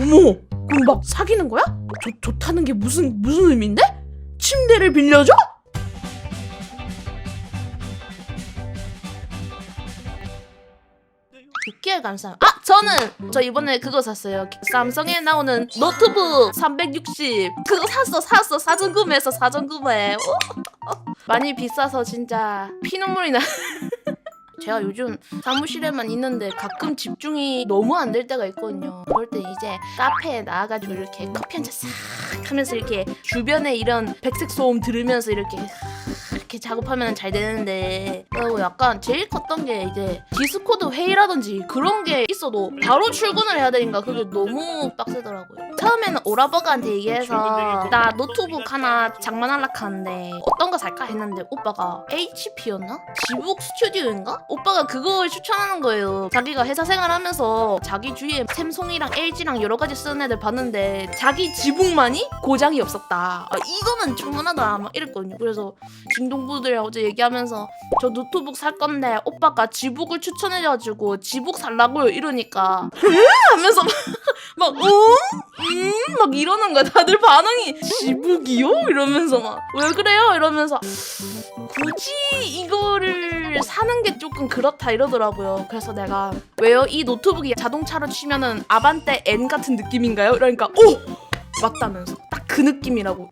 어머, 그럼 막 사귀는 거야? 좋, 좋다는 게 무슨 무슨 의미인데? 침대를 빌려줘? 육개월 감사. 아 저는 저 이번에 그거 샀어요. 삼성에 나오는 노트북 360 그거 샀어 샀어 사전 구매해서 사전 구매. 많이 비싸서 진짜 피눈물이 나. 제가 요즘 사무실에만 있는데 가끔 집중이 너무 안 될 때가 있거든요. 그럴 때 이제 카페에 나와가지고 이렇게 커피 한 잔 싹 하면서 이렇게 주변에 이런 백색 소음 들으면서 이렇게 이렇게 작업하면 잘 되는데 그리고 약간 제일 컸던 게 이제 디스코드 회의라든지 그런 게 있어도 바로 출근을 해야 되니까 그게 너무 빡세더라고요. 처음에는 오라버가한테 얘기해서 나 노트북 하나 장만하려 하는데 어떤 거 살까 했는데 오빠가 HP였나? 지북 스튜디오인가? 오빠가 그걸 추천하는 거예요. 자기가 회사 생활하면서 자기 주위에 샘송이랑 LG랑 여러 가지 쓰는 애들 봤는데 자기 지북만이 고장이 없었다. 아, 이거는 충분하다 막 이랬거든요. 그래서 중동 부들이랑 어제 얘기하면서 저 노트북 살 건데 오빠가 지북을 추천해가지고 지북 살라고요 이러니까 에? 하면서 막 응? 음? 막 이러는 거야 다들 반응이 지북이요? 이러면서 막 왜 그래요? 이러면서 굳이 이거를 사는 게 조금 그렇다 이러더라고요 그래서 내가 왜요? 이 노트북이 자동차로 치면은 아반떼 N 같은 느낌인가요? 이러니까 오! 맞다면서 딱 그 느낌이라고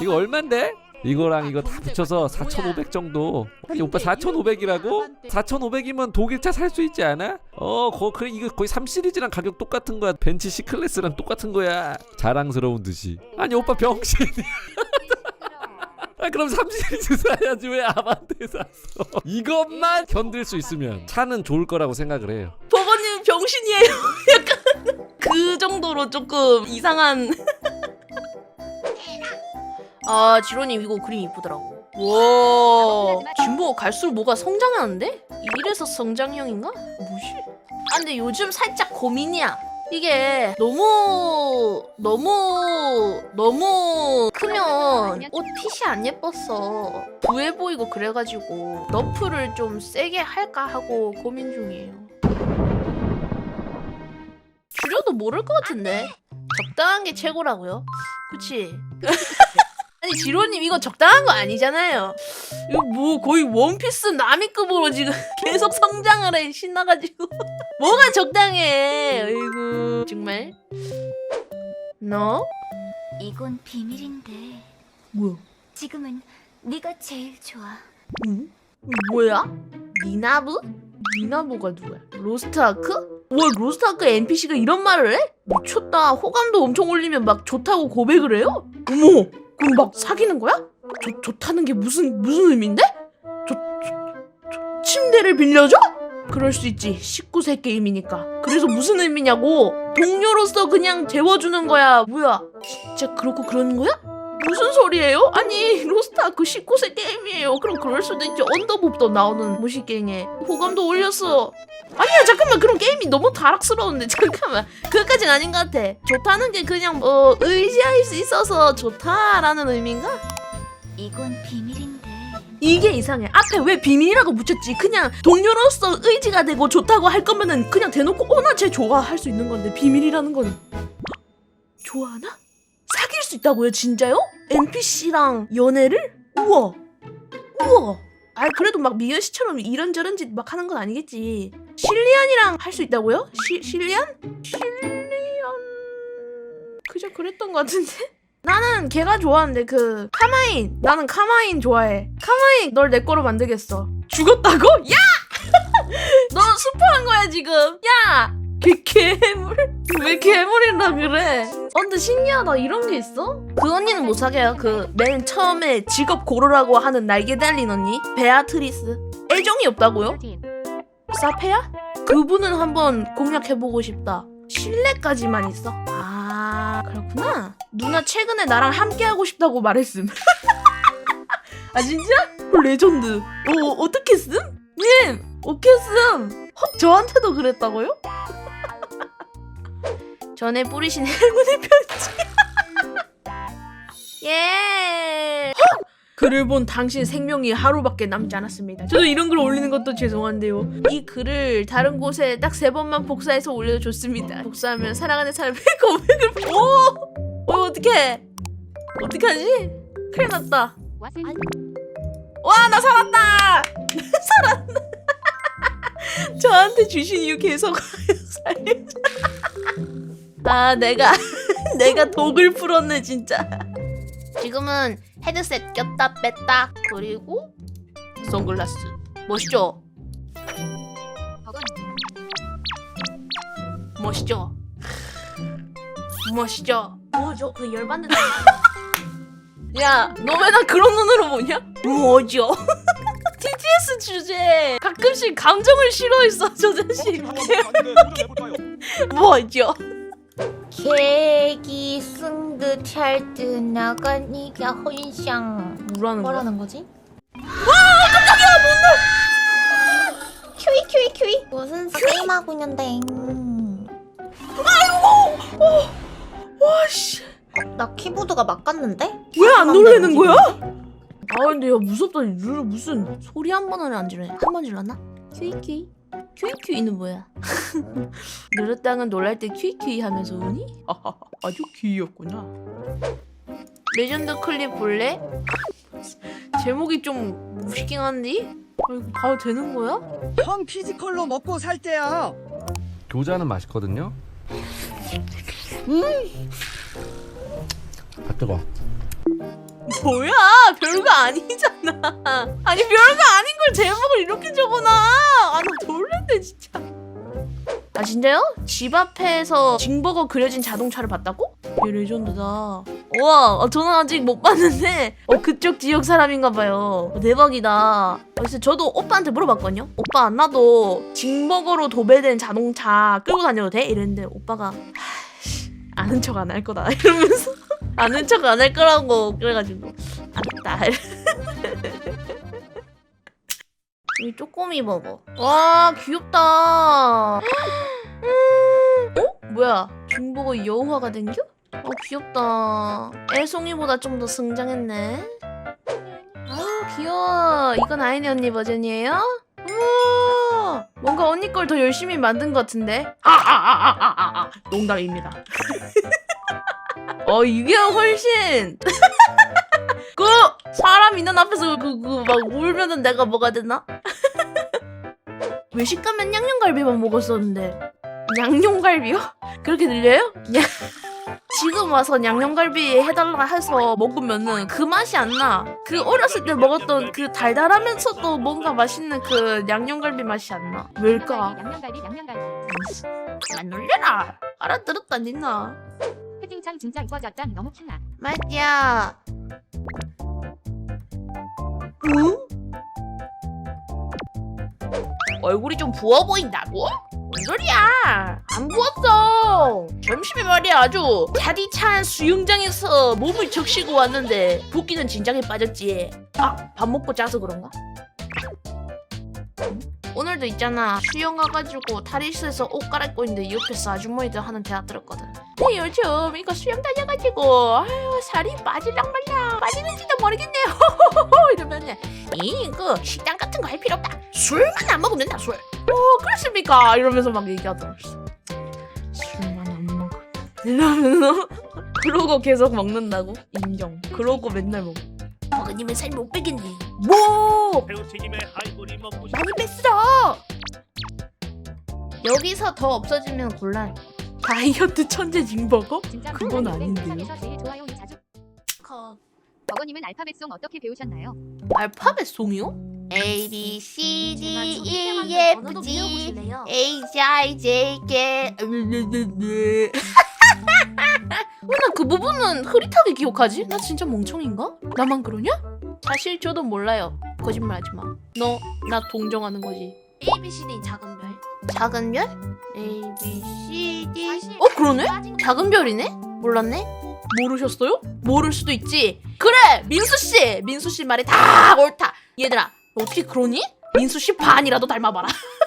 이거 얼만데? 이거랑 이거 다 붙여서 4,500 정도. 아니 오빠 4,500이라고? 4,500이면 독일차 살 수 있지 않아? 어, 거 그래 이거 거의 3 시리즈랑 가격 똑같은 거야. 벤츠 C 클래스랑 똑같은 거야. 자랑스러운 듯이. 아니 오빠 병신이야. 아 그럼 3 시리즈 사야지 왜 아반떼 샀어? 이것만 견딜 수 있으면 차는 좋을 거라고 생각을 해요. 버거님 병신이에요. 약간 그 정도로 조금 이상한. 아 지로님 이거 그림 이쁘더라고. 와 진보 갈수록 뭐가 성장하는데? 이래서 성장형인가? 뭐지? 아 근데 요즘 살짝 고민이야. 이게 너무 너무 너무 크면 옷 핏이 안 예뻤어. 부해 보이고 그래가지고 너프를 좀 세게 할까 하고 고민 중이에요. 줄여도 모를 것 같은데 적당한 게 최고라고요. 그치? 아니 지로님 이거 적당한 거 아니잖아요. 이거 뭐 거의 원피스 나미급으로 지금 계속 성장을 해 신나가지고 뭐가 적당해? 아이고 정말. 너 이건 비밀인데 뭐야? 지금은 네가 제일 좋아. 응? 뭐야? 니나부? 니나부가 누구야? 로스트아크? 와 로스트아크 NPC가 이런 말을 해? 미쳤다 호감도 엄청 올리면 막 좋다고 고백을 해요? 어머 그럼 막 사귀는 거야? 좋, 좋다는 게 무슨 무슨 의미인데? 좋, 좋, 좋, 침대를 빌려줘? 그럴 수 있지 19세 게임이니까 그래서 무슨 의미냐고 동료로서 그냥 재워주는 거야 뭐야 진짜 그렇고 그러는 거야? 무슨 소리예요? 아니 로스트아크 19세 게임이에요 그럼 그럴 수도 있지 언더봅도 나오는 무식갱에 호감도 올렸어 아니야 잠깐만. 그럼 게임이 너무 다락스러운데 잠깐만. 그것까진 아닌 것 같아. 좋다는 게 그냥 뭐 의지할 수 있어서 좋다라는 의미인가? 이건 비밀인데. 이게 이상해. 앞에 왜 비밀이라고 붙였지? 그냥 동료로서 의지가 되고 좋다고 할 거면은 그냥 대놓고 어 나 쟤 좋아 할 수 있는 건데 비밀이라는 건. 좋아하나? 사귈 수 있다고요 진짜요? NPC랑 연애를? 우와. 우와. 아 그래도 막 미연 씨처럼 이런저런 짓 막 하는 건 아니겠지 실리안이랑 할 수 있다고요? 시, 실리안? 실리안 그저 그랬던 것 같은데 나는 걔가 좋아하는데 그 카마인 나는 카마인 좋아해 카마인 널 내 거로 만들겠어 죽었다고? 야! 너 스포한 거야 지금 야! 개, 괴물? 왜 괴물이라 그래? 어 근데 신기하다 이런 게 있어? 그 언니는 못 사귀어요 그 맨 처음에 직업 고르라고 하는 날개 달린 언니 베아트리스 애정이 없다고요? 사페야? 그분은 한번 공략해보고 싶다 신뢰까지만 있어? 아 그렇구나 누나 최근에 나랑 함께하고 싶다고 말했음 아 진짜? 헐, 레전드 어 어떻게 쓴? 님 어떻게 쓴? 헉 저한테도 그랬다고요? 전에 뿌리신 행운의 편지 예 헉! 그 글을 본 당신 생명이 하루밖에 남지 않았습니다. 저도 이런 글 올리는 것도 죄송한데요. 이 글을 다른 곳에 딱 세 번만 복사해서 올려도 좋습니다. 복사하면 사랑하는 사람의 고백을 오! 어 어떡해? 어떡하지? 큰일 났다. 와 나 살았다! 살았다. 저한테 주신 이유 계속. 아 내가 내가 독을 풀었네 진짜. 지금은 헤드셋 꼈다 뺐다 그리고 선글라스 멋있죠? 멋있죠? 멋있죠? 뭐죠? 그 열받는 야, 너 맨날 그런 눈으로 보냐? 뭐죠? TTS 주제 가끔씩 감정을 싫어했어 저 자식 뭐죠? 계기 승드 찰드 나가니가 혼샹. 뭐라는 거야? 뭐라는 거지? 큐이 큐이 큐이. 무슨 게임하고 있는데? 와씨. 나 키보드가 막 갔는데? 왜 안 놀래는 거야? 아 근데 야 무섭다. 룰 무슨 소리 한 번은 안 지르네. 한 번 질렀나? 큐이 큐이 큐이큐이는 뭐야? 누르땅은 놀랄 때 큐이큐이 하면서 우니? 아주 귀엽구나 레전드 클립 볼래? 제목이 좀 무시킹한데? 아 이거 봐도 되는 거야? 형 피지컬로 먹고 살 때야. 교자는 맛있거든요. 음. 아 뜨거. 뭐야? 별거 아니잖아. 아니 별거 아닌 걸 제목을 이렇게 적어놔. 아나 놀랬네 진짜. 아 진짜요? 집 앞에서 징버거 그려진 자동차를 봤다고? 얘 레전드다. 우와 어, 저는 아직 못 봤는데 어 그쪽 지역 사람인가 봐요. 어, 대박이다. 그래서 저도 오빠한테 물어봤거든요? 오빠 나도 징버거로 도배된 자동차 끌고 다녀도 돼? 이랬는데 오빠가 아는 척 안 할 거다. 이러면서 아는 척 안 할 거라고 그래가지고. 알았다 이 쪼꼬미 버거. 와 귀엽다. 음, 어? 뭐야? 중버거 여우화가 된겨? 어 귀엽다. 애송이보다 좀 더 성장했네. 아 귀여워. 이건 아이네 언니 버전이에요? 우와! 뭔가 언니 걸 더 열심히 만든 것 같은데? 아아아아아아. 농담입니다 어 이게 훨씬 그 사람 있는 앞에서 그그막 울면은 내가 뭐가 되나? 외식 가면 양념갈비만 먹었었는데 양념갈비요? 그렇게 들려요? 야. 지금 와서 양념갈비 해달라 해서 먹으면은 그 맛이 안 나. 그 어렸을 때 먹었던 그 달달하면서도 뭔가 맛있는 그 양념갈비 맛이 안 나. 왜일까? 양념갈비 양념갈비 안 놀래라. 알아들었다 니나. 채팅창 진짜 이뻐졌다 너무 킹아 맞야. 응? 얼굴이 좀 부어 보인다고? 뭔 소리야? 안 부었어. 점심에 말이야 아주 차디찬 수영장에서 몸을 적시고 왔는데 붓기는 진작에 빠졌지. 아, 밥 먹고 짜서 그런가? 오늘도 있잖아. 수영 가가지고 탈의실에서 옷 갈아입고 있는데 옆에서 아주머니들 하는 대화 들었거든. 네 요즘 이거 수영 다녀가지고 아유 살이 빠질랑 말랑. 빠지는지도 모르겠네요 이러면은 이그 식단 같은 거 할 필요 없다. 술만 안 먹으면 된다. 술어 그렇습니까? 이러면서 막 얘기하더라 술만 안 먹어. 이러면서. 그러고 계속 먹는다고? 인정. 그러고 맨날 먹어 먹으니면 살못 빼겠네 뭐 새우튀김에 하이볼이 먹고 싶 많이 뺐어. 여기서 더 없어지면 곤란. 다이어트 천재 징버거? 진짜 그건 아닌데요. 세상에서 제일 좋아요 이 자주 버거님은 알파벳송 어떻게 배우셨나요? 알파벳 송이요? A B C D E F G H I J K 왜나그 부분은 흐릿하게 기억하지? 나 진짜 멍청인가? 나만 그러냐? 사실 저도 몰라요. 거짓말하지 마. 너 나 동정하는 거지. A B C D 작은 별. 작은 별? A B C D. 어 그러네? 작은 별이네? 몰랐네? 모르셨어요? 모를 수도 있지. 그래 민수 씨, 민수 씨 말이 다 옳다. 얘들아 너 어떻게 그러니? 민수 씨 반이라도 닮아봐라.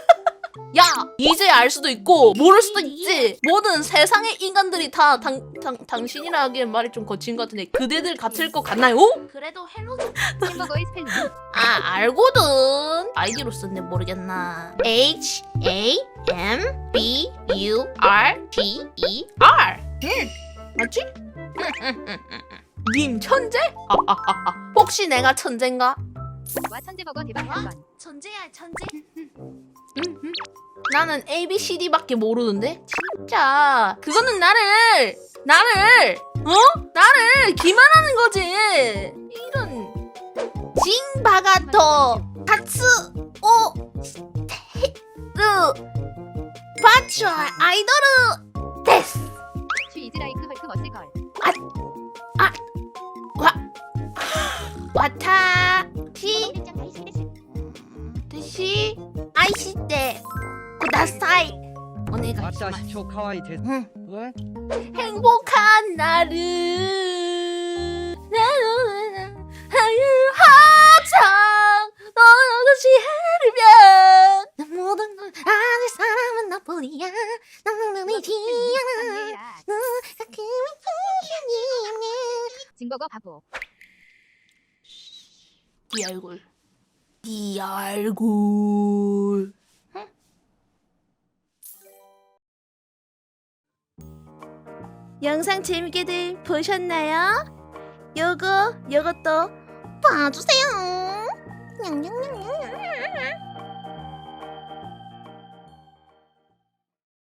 야 이제 알 수도 있고 모를 수도 있지 모든 세상의 인간들이 다 당, 당, 당신이라 하기엔 말이 좀 거친 것 같은데 그대들 같을 것 같나요? 그래도 헬로 햄버거의 스펠링. 아 알거든 아이디로 썼네 모르겠나 H A M B U R G E R 응 맞지? 님 천재? 아 아 아 아 혹시 내가 천재인가? 와 천재버거 대박 사건. 천재야 천재. 나는 A B C D밖에 모르는데? 진짜. 그거는 나를 나를 어? 나를 기만하는 거지. 이런 징바가토 카츠 오 스테르. 바추얼 아이돌 카와이 데. 응. 왜? 행복한 날은 나는 하창 너같이 흐르면 내 모든 걸 아는 사람은 너뿐이야 난 눈이 지어나 너 가끔은 풍년이네 징버거 바보. 네 얼굴 네 얼굴 영상 재밌게들 보셨나요? 요거 요것도 봐주세요. 냥냥냥.